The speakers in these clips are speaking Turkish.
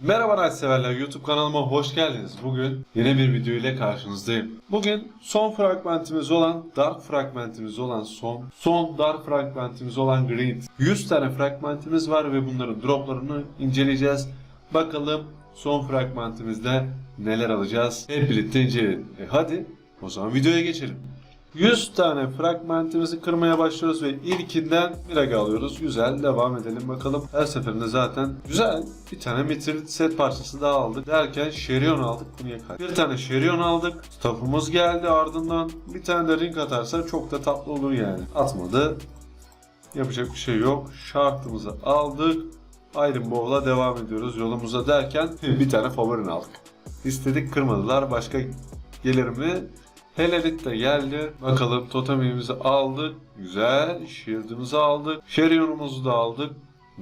Merhaba Night severler YouTube kanalıma hoş geldiniz. Bugün yeni bir video ile karşınızdayım. Bugün son fragmentimiz olan Dark fragmentimiz olan son son Dark fragmentimiz olan Greed. 100 tane fragmentimiz var ve bunların droplarını inceleyeceğiz. Bakalım son fragmentimizde neler alacağız? Hep birlikte inceleyelim. E hadi o zaman videoya geçelim. 100 tane fragmentimizi kırmaya başlıyoruz ve ilkinden Mirage alıyoruz. Güzel devam edelim bakalım. Her seferinde zaten güzel bir tane Mithril set parçası daha aldık. Derken Şerion aldık. Bu niye kaç? Bir tane Şerion aldık. Staff'ımız geldi ardından bir tane de ring atarsa çok da tatlı olur yani. Atmadı. Yapacak bir şey yok. Şartımızı aldık. Iron Bowl'a devam ediyoruz yolumuza derken bir tane favorini aldık. İstedik kırmadılar. Başka gelir mi? Helelit de geldi. Bakalım totemimizi aldık. Güzel. Shield'ımızı aldık. Sherion'umuzu da aldık.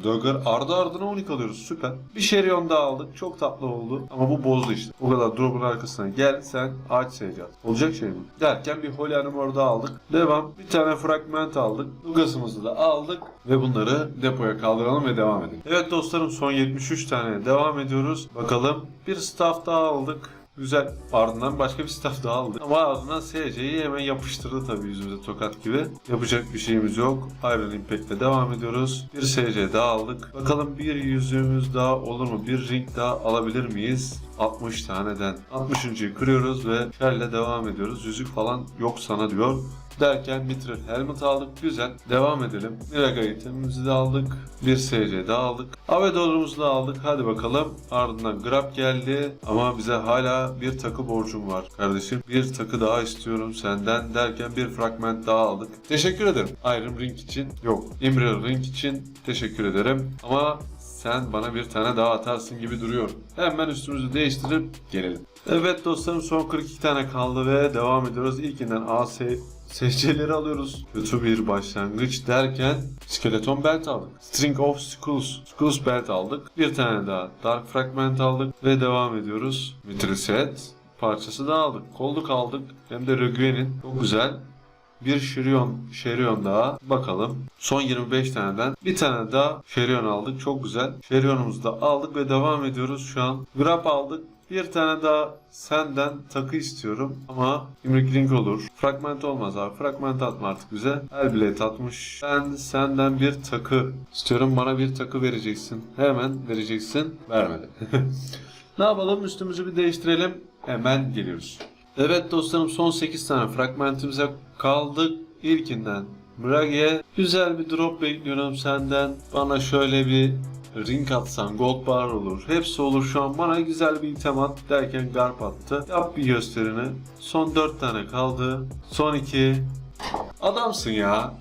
Döger ardı ardına 12 alıyoruz. Süper. Bir Sherion daha aldık. Çok tatlı oldu. Ama bu bozdu işte. O kadar drop'un arkasına gel sen ağaç seyrecat. Olacak şey mi? Derken bir Holy Animal daha aldık. Devam. Bir tane fragment aldık. Lugas'ımızı da aldık. Ve bunları depoya kaldıralım ve devam edelim. Evet dostlarım son 73 tane devam ediyoruz. Bakalım. Bir staff daha aldık. Güzel. Ardından başka bir staff daha aldık. Ama ardından SC'yi hemen yapıştırdı tabii yüzümüze tokat gibi. Yapacak bir şeyimiz yok. Iron Impact'le devam ediyoruz. Bir SC daha aldık. Bakalım bir yüzüğümüz daha olur mu? Bir ring daha alabilir miyiz? 60 taneden. 60.yı kırıyoruz ve şerle devam ediyoruz. Yüzük falan yok sana diyor. Derken Mithril Helmet aldık. Güzel. Devam edelim. Miraga itemimizi de aldık. Bir SC daha aldık. Avedor'umuzu da aldık. Hadi bakalım. Ardından Grab geldi. Ama bize hala bir takı borcum var kardeşim. Bir takı daha istiyorum senden derken bir fragment daha aldık. Teşekkür ederim. Iron Ring için. Yok. Emerald Ring için teşekkür ederim. Ama sen bana bir tane daha atarsın gibi duruyor. Hemen üstümüzü değiştirip gelelim. Evet dostlarım son 42 tane kaldı ve devam ediyoruz. İlkinden AS SC'leri alıyoruz. Kötü bir başlangıç derken skeleton belt aldık. String of Skulls. Skulls belt aldık. Bir tane daha Dark Fragment aldık ve devam ediyoruz. Mithril set parçası da aldık. Kolluk aldık. Hem de Reguen'in. Çok güzel. Bir Şerion, Şerion daha. Bakalım. Son 25 taneden bir tane daha Şerion aldık. Çok güzel. Şerion'umuzu da aldık ve devam ediyoruz şu an. Grab aldık. Bir tane daha senden takı istiyorum ama imrik link olur. Fragment olmaz abi. Fragment atma artık bize. Hellblade atmış. Ben senden bir takı istiyorum. Bana bir takı vereceksin. Hemen vereceksin. Vermedi. ne yapalım? Üstümüzü bir değiştirelim. Hemen geliyoruz. Evet dostlarım son 8 tane fragmentimize kaldık. İlkinden Mirage'ye güzel bir drop bekliyorum senden. Bana şöyle bir ring atsan gold bar olur. Hepsi olur şu an. Bana güzel bir item at derken garp attı. Yap bir gösterini. Son 4 tane kaldı. Son 2. Adamsın ya.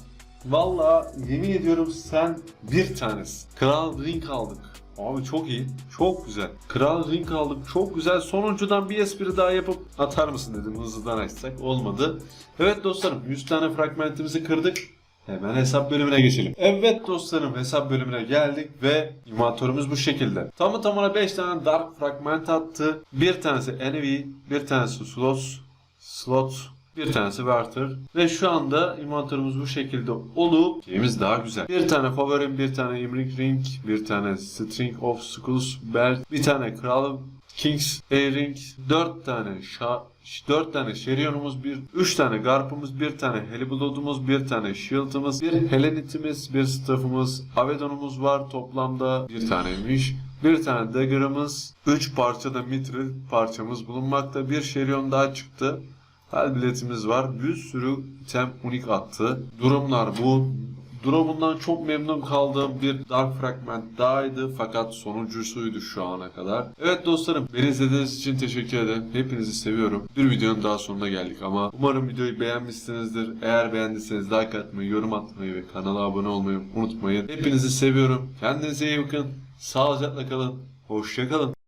Valla yemin ediyorum sen bir tanesin. Kral ring aldık. Abi çok iyi. Çok güzel. Kral ring aldık. Çok güzel. Sonuncudan bir espri daha yapıp atar mısın dedim hızlıdan açsak. Olmadı. Evet dostlarım 100 tane fragmentimizi kırdık. Hemen hesap bölümüne geçelim. Evet dostlarım hesap bölümüne geldik ve inventörümüz bu şekilde. Tamı tamına 5 tane dark fragment attı. Bir tanesi enemy, bir tanesi slot, slot, bir tanesi Werther. Ve şu anda inventörümüz bu şekilde olup şeyimiz daha güzel. Bir tane favorim, bir tane Imrik Ring, bir tane String of Skulls Belt, bir tane Kral Kings A-Ring, 4 tane şa 4 tane Sherion'umuz, bir 3 tane Garp'ımız, bir tane Heliblood'umuz, bir tane Shield'ımız, bir Helenit'imiz, bir Staff'ımız, Avedon'umuz var toplamda bir taneymiş. Bir tane Dagger'ımız, 3 parça da Mithril parçamız bulunmakta. Bir Sherion daha çıktı. Her biletimiz var. Bir sürü item unik attı. Durumlar bu. Drop'undan çok memnun kaldığım bir Dark Fragment dahaydı fakat sonuncusuydu şu ana kadar. Evet dostlarım beni izlediğiniz için teşekkür ederim. Hepinizi seviyorum. Bir videonun daha sonuna geldik ama umarım videoyu beğenmişsinizdir. Eğer beğendiyseniz like atmayı, yorum atmayı ve kanala abone olmayı unutmayın. Hepinizi seviyorum. Kendinize iyi bakın. Sağlıcakla kalın. Hoşçakalın.